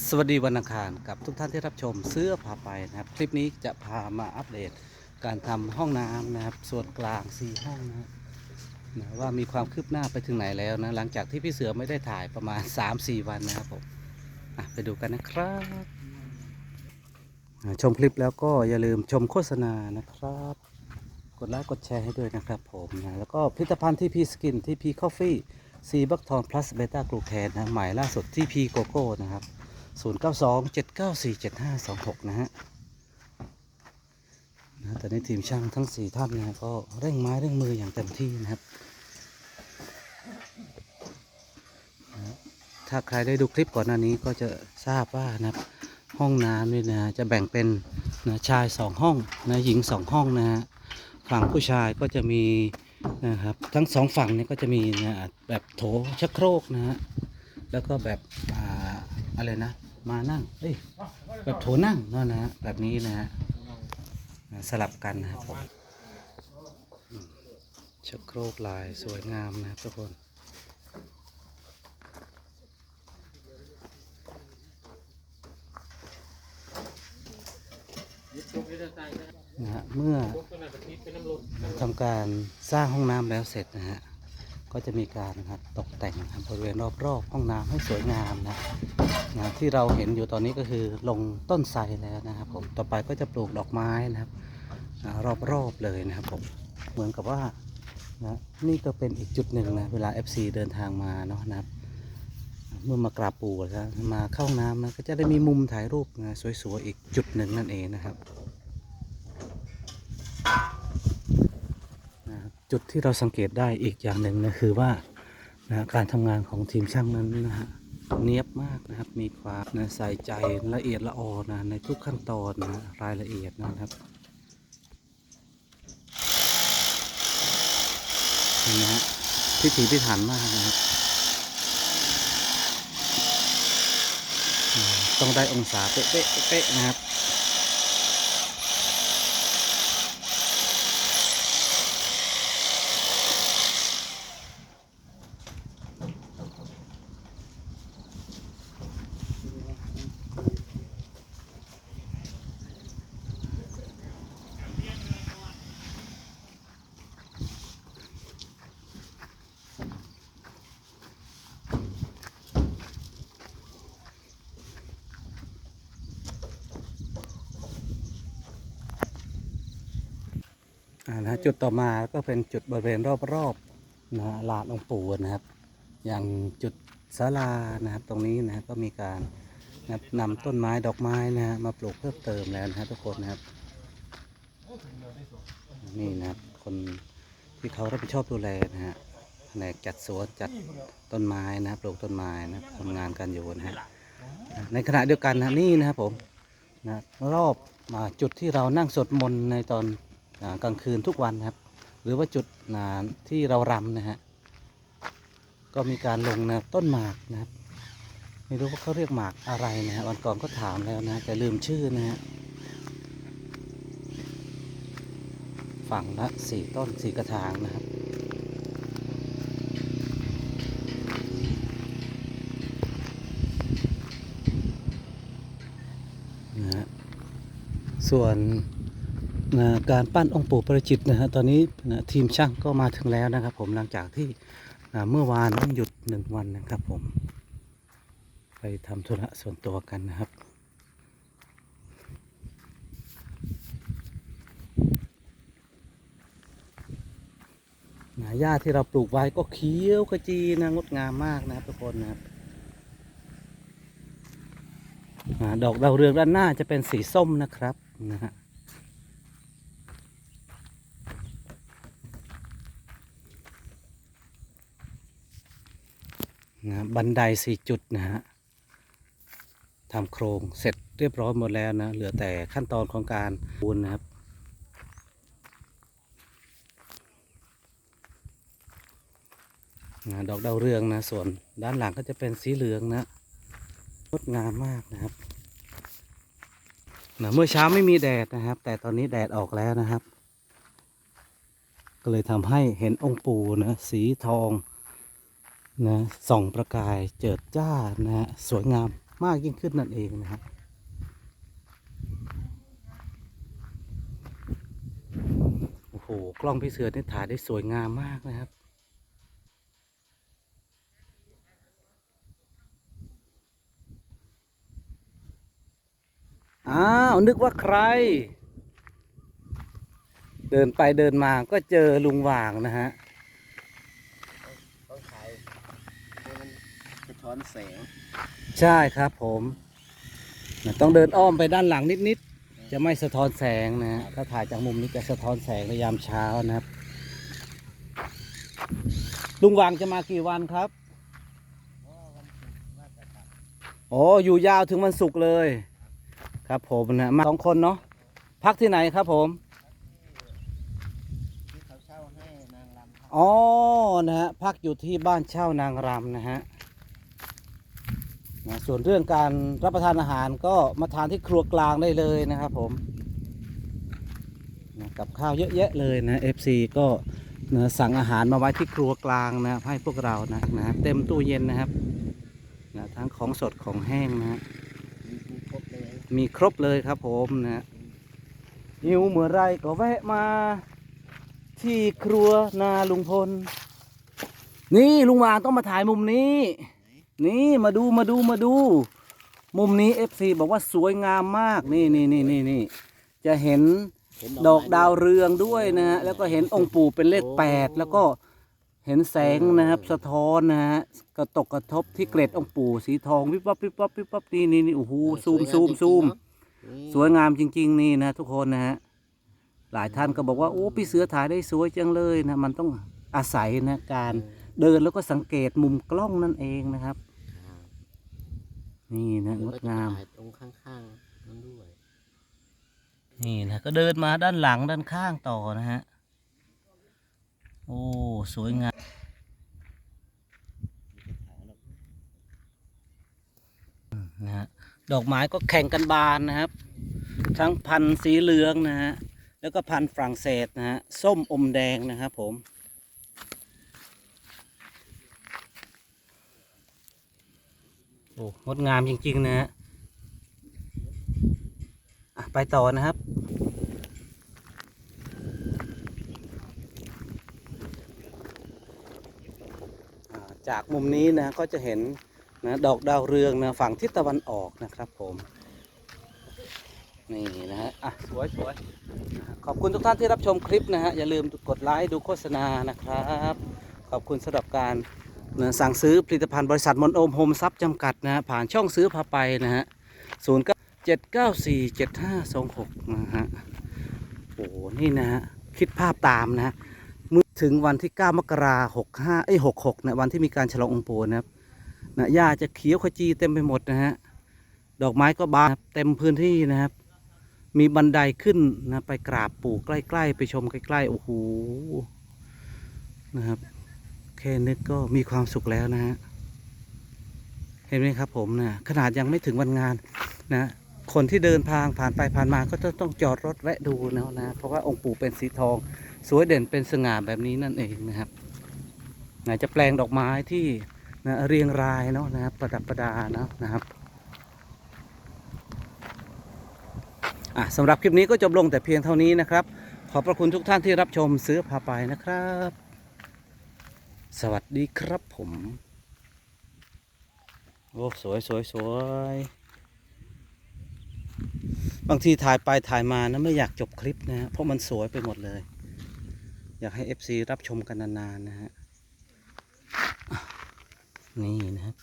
สวัสดีวันอังคารกับทุกท่านที่รับชมเสื้อพาไปนะครับ คลิปนี้จะพามาอัปเดตการทำห้องน้ำนะครับ ส่วนกลาง4ห้องนะนะว่ามีความคืบหน้าไปถึงไหนแล้วนะ หลังจากที่พี่เสือไม่ได้ถ่ายประมาณ 3-4 วันนะครับผมไปดูกันนะครับ ชมคลิปแล้วก็อย่าลืมชมโฆษณานะครับ กดไลค์กดแชร์ให้ด้วยนะครับผมนะแล้วก็ผลิตภัณฑ์ที่พีสกินที่พีคอฟฟี่ซีบักทอนพลัสเบต้ากลูแคนนะใหม่ล่าสุดที่พีโกโก้นะครับ 092 794 7526 นะฮะนะแต่ในทีมช่างทั้ง 4 ท่านนะก็เร่งไม้เร่งมืออย่างเต็มที่นะครับนะถ้าใครได้ดูคลิปก่อนหน้านี้ก็จะทราบว่านะครับห้องน้ำนี่นะจะแบ่งเป็นนะชาย 2 ห้องนะหญิง 2 ห้องนะฮะฝั่งผู้ชายก็จะมีนะครับทั้งสองฝั่งเนี่ยก็จะมีนะแบบโถชักโครกนะฮะแล้วก็แบบอ่าอะไรนะ มานั่ง เอ้ยแบบโถนั่งเนาะนะฮะแบบนี้นะฮะสลับกันนะครับผมชักโครกลายสวยงามนะครับทุกคนนะฮะเมื่อทำการสร้างห้องน้ำแล้วเสร็จนะฮะก็จะมีการนะครับตกแต่งบริเวณรอบๆห้องน้ำให้สวยงามนะ นะที่เราเห็นอยู่ตอนนี้ก็คือลงต้นไทรแล้วนะครับผมต่อไปก็จะปลูกดอกไม้นะครับรอบๆเลยนะครับผมเหมือนกับว่านะนี่ก็เป็นอีกจุดหนึ่งนะเวลา FC เดินทางมาเนาะนะครับ เมื่อมากราบปู่นะมาเข้าน้ำนะก็จะได้มีมุมถ่ายรูปนะสวยๆอีกจุดหนึ่งนั่นเองนะครับนะครับจุดที่เราสังเกตได้อีกอย่างหนึ่งนะคือว่านะการทำงานของทีมช่างนั้นนะฮะ เนียบมากนะครับ มีความนะใส่ใจละเอียดละออนะในทุกขั้นตอนนะรายละเอียดนะครับเห็นไหมฮะพิถีพิถันมากนะครับ ต้องได้องศาก๊ะเป๊ะเป๊ะๆนะครับ นะจุดต่อมาก็เป็นจุดบริเวณรอบๆนะลานองค์ปู่นะครับ อย่างจุดศาลานะครับตรงนี้นะก็มีการนะนำต้นไม้ดอกไม้นะฮะมาปลูกเพิ่มเติมแล้วนะฮะทุกคนนะครับนี่นะครับคนที่เขารับผิดชอบดูแลนะฮะแผนกจัดสวนจัดต้นไม้นะครับปลูกต้นไม้นะครับทำงานกันอยู่นะฮะในขณะเดียวกันนะนี่นะครับผมนะรอบมาจุดที่เรานั่งสวดมนต์ในตอน กลางคืนทุกวันนะครับ หรือว่าจุดที่เรารำนะฮะก็มีการลงนะต้นหมากนะครับ ไม่รู้ว่าเขาเรียกหมากอะไรนะฮะวันก่อนก็ถามแล้วนะแต่ลืมชื่อนะฮะฝั่งละสี่ต้นสี่กระถางนะครับนะฮะส่วน นะการปั้นองค์ปู่ประจิตนะฮะตอนนี้นะทีมช่างก็มาถึงแล้วนะครับผมหลังจากที่อ่าเมื่อวานหยุดหนึ่งวันนะครับผม ไปทำธุระส่วนตัวกันนะครับนะหญ้าที่เราปลูกไว้ก็เขียวขจีนะงดงามมากนะครับทุกคนนะครับดอกดาวเรืองด้านหน้าจะเป็นสีส้มนะครับนะฮะ นะบันไดสี่จุดนะฮะทำโครงเสร็จเรียบร้อยหมดแล้วนะ เหลือแต่ขั้นตอนของการปูนนะครับ ดอกดาวเรืองนะ ส่วนด้านหลังก็จะเป็นสีเหลืองนะงดงามมากนะครับนะเมื่อเช้าไม่มีแดดนะครับ แต่ตอนนี้แดดออกแล้วนะครับ ก็เลยทำให้เห็นองค์ปูนะ สีทอง นะส่องประกายเจิดจ้านะฮะสวยงามมากยิ่งขึ้นนั่นเองนะครับโอ้โหกล้องพี่เสือนี่ถ่ายได้สวยงามมากนะครับอ้าวนึกว่าใคร เดินไปเดินมาก็เจอลุงหว่างนะฮะ ต้องใช้ให้มันสะท้ อนแสง ใช่ครับผมนะต้องเดินอ้อมไปด้านหลังนิดๆ จะไม่สะท้อนแสงนะฮะถ้าถ่ายจากมุมนี้จะสะท้อนแสงในยามเช้านะครับ ลุงหวางจะมากี่วันครับ โอ้อยู่ยาวถึงวันศุกร์เลย ครับผมนะมาสองคนเนาะ พักที่ไหนครับผมที่เขาเช่าให้นางรำครับอ๋อ นะฮะ พักอยู่ที่บ้านเช่านางรำนะฮะ นะส่วนเรื่องการรับประทานอาหารก็มาทานที่ครัวกลางได้เลยนะครับผมนะกับข้าวเยอะแยะเลยนะ FC ก็นะสั่งอาหารมาไว้ที่ครัวกลางนะให้พวกเรานะนะเต็มตู้เย็นนะครับนะทั้งของสดของแห้งนะมีครบเลยมีครบเลยครับผมนะหิวเมื่อไรก็แวะมา ที่ครัวนาลุงพล นี่ลุงวางต้องมาถ่ายมุมนี้ นี่มาดูมาดูมาดู มุมนี้ FC บอกว่าสวยงามมากนี่นี่นี่นี่นี่จะเห็นเห็นดอกไม้ดาวเรืองด้วยนะฮะแล้วก็เห็นองค์ปู่เป็นเลขแปดแล้วก็เห็นแสงนะครับ สะท้อนนะฮะกระตกกระทบที่เกล็ดองค์ปู่สีทองวิบวับวิบวับวิบวับนี่นี่นี่โอ้โหซูมซูมซูม สวยงามจริง ๆ นี่นะ ทุกคนนะฮะหลายท่านก็บอกว่าโอ้พี่เสือถ่ายได้สวยจังเลยนะมันต้องอาศัยนะการ เดินแล้วก็สังเกตมุมกล้องนั่นเองนะครับ นี่นะงดงามตรงข้างๆนั่นด้วยนี่นะก็เดินมาด้านหลังด้านข้างต่อนะฮะโอ้สวยงามอืมนะฮะดอกไม้ก็แข่งกันบานนะครับ ทั้งพันธุ์สีเหลืองนะฮะแล้วก็พันธุ์ฝรั่งเศสนะฮะส้มอมแดงนะครับผม โอ้งดงามจริงๆนะฮะไปต่อนะครับ จากมุมนี้นะก็จะเห็นนะดอกดาวเรืองนะฝั่งทิศตะวันออกนะครับผม นี่นะฮะอะสวยสวยขอบคุณทุกท่านที่รับชมคลิปนะฮะ อย่าลืมกดไลค์ดูโฆษณานะครับ ขอบคุณสำหรับการ นะสั่งซื้อผลิตภัณฑ์บริษัทมนโอมโฮมซับจำกัดนะฮะผ่านช่องซื้อพาไปนะฮะศูนย์เก้าเจ็ดเก้าสี่เจ็ดห้าสองหกนะฮะโอ้โหนี่นะฮะคิดภาพตามนะฮะเมื่อถึงวันที่9มกราหกห้าเอ้หกหกนะวันที่มีการฉลององค์ปู่นะครับนะหญ้าจะเขียวขจีเต็มไปหมดนะฮะดอกไม้ก็บานเต็มพื้นที่นะครับ มีบันไดขึ้นนะไปกราบปู่ใกล้ ๆ ไปชมใกล้ ๆ โอ้โหนะครับ แค่นึกก็มีความสุขแล้วนะฮะ เห็นไหมครับผมนะขนาดยังไม่ถึงวันงานนะ คนที่เดินทางผ่านไปผ่านมาก็ต้องต้องจอดรถแวะดูนะนะ เพราะว่าองค์ปู่เป็นสีทอง สวยเด่นเป็นสง่าแบบนี้นั่นเองนะครับไหนจะแปลงดอกไม้ที่นะเรียงรายเนาะนะครับ ประดับประดาเนาะนะครับอะสำหรับคลิปนี้ก็จบลงแต่เพียงเท่านี้นะครับ ขอบพระคุณทุกท่านที่รับชมเสื้อพาไปนะครับ สวัสดีครับผม โอ้สวยสวยสวยบางทีถ่ายไปถ่ายมานะไม่อยากจบคลิปนะฮะเพราะมันสวยไปหมดเลย อยากให้ FC รับชมกันนานๆนะฮะ นี่นะครับ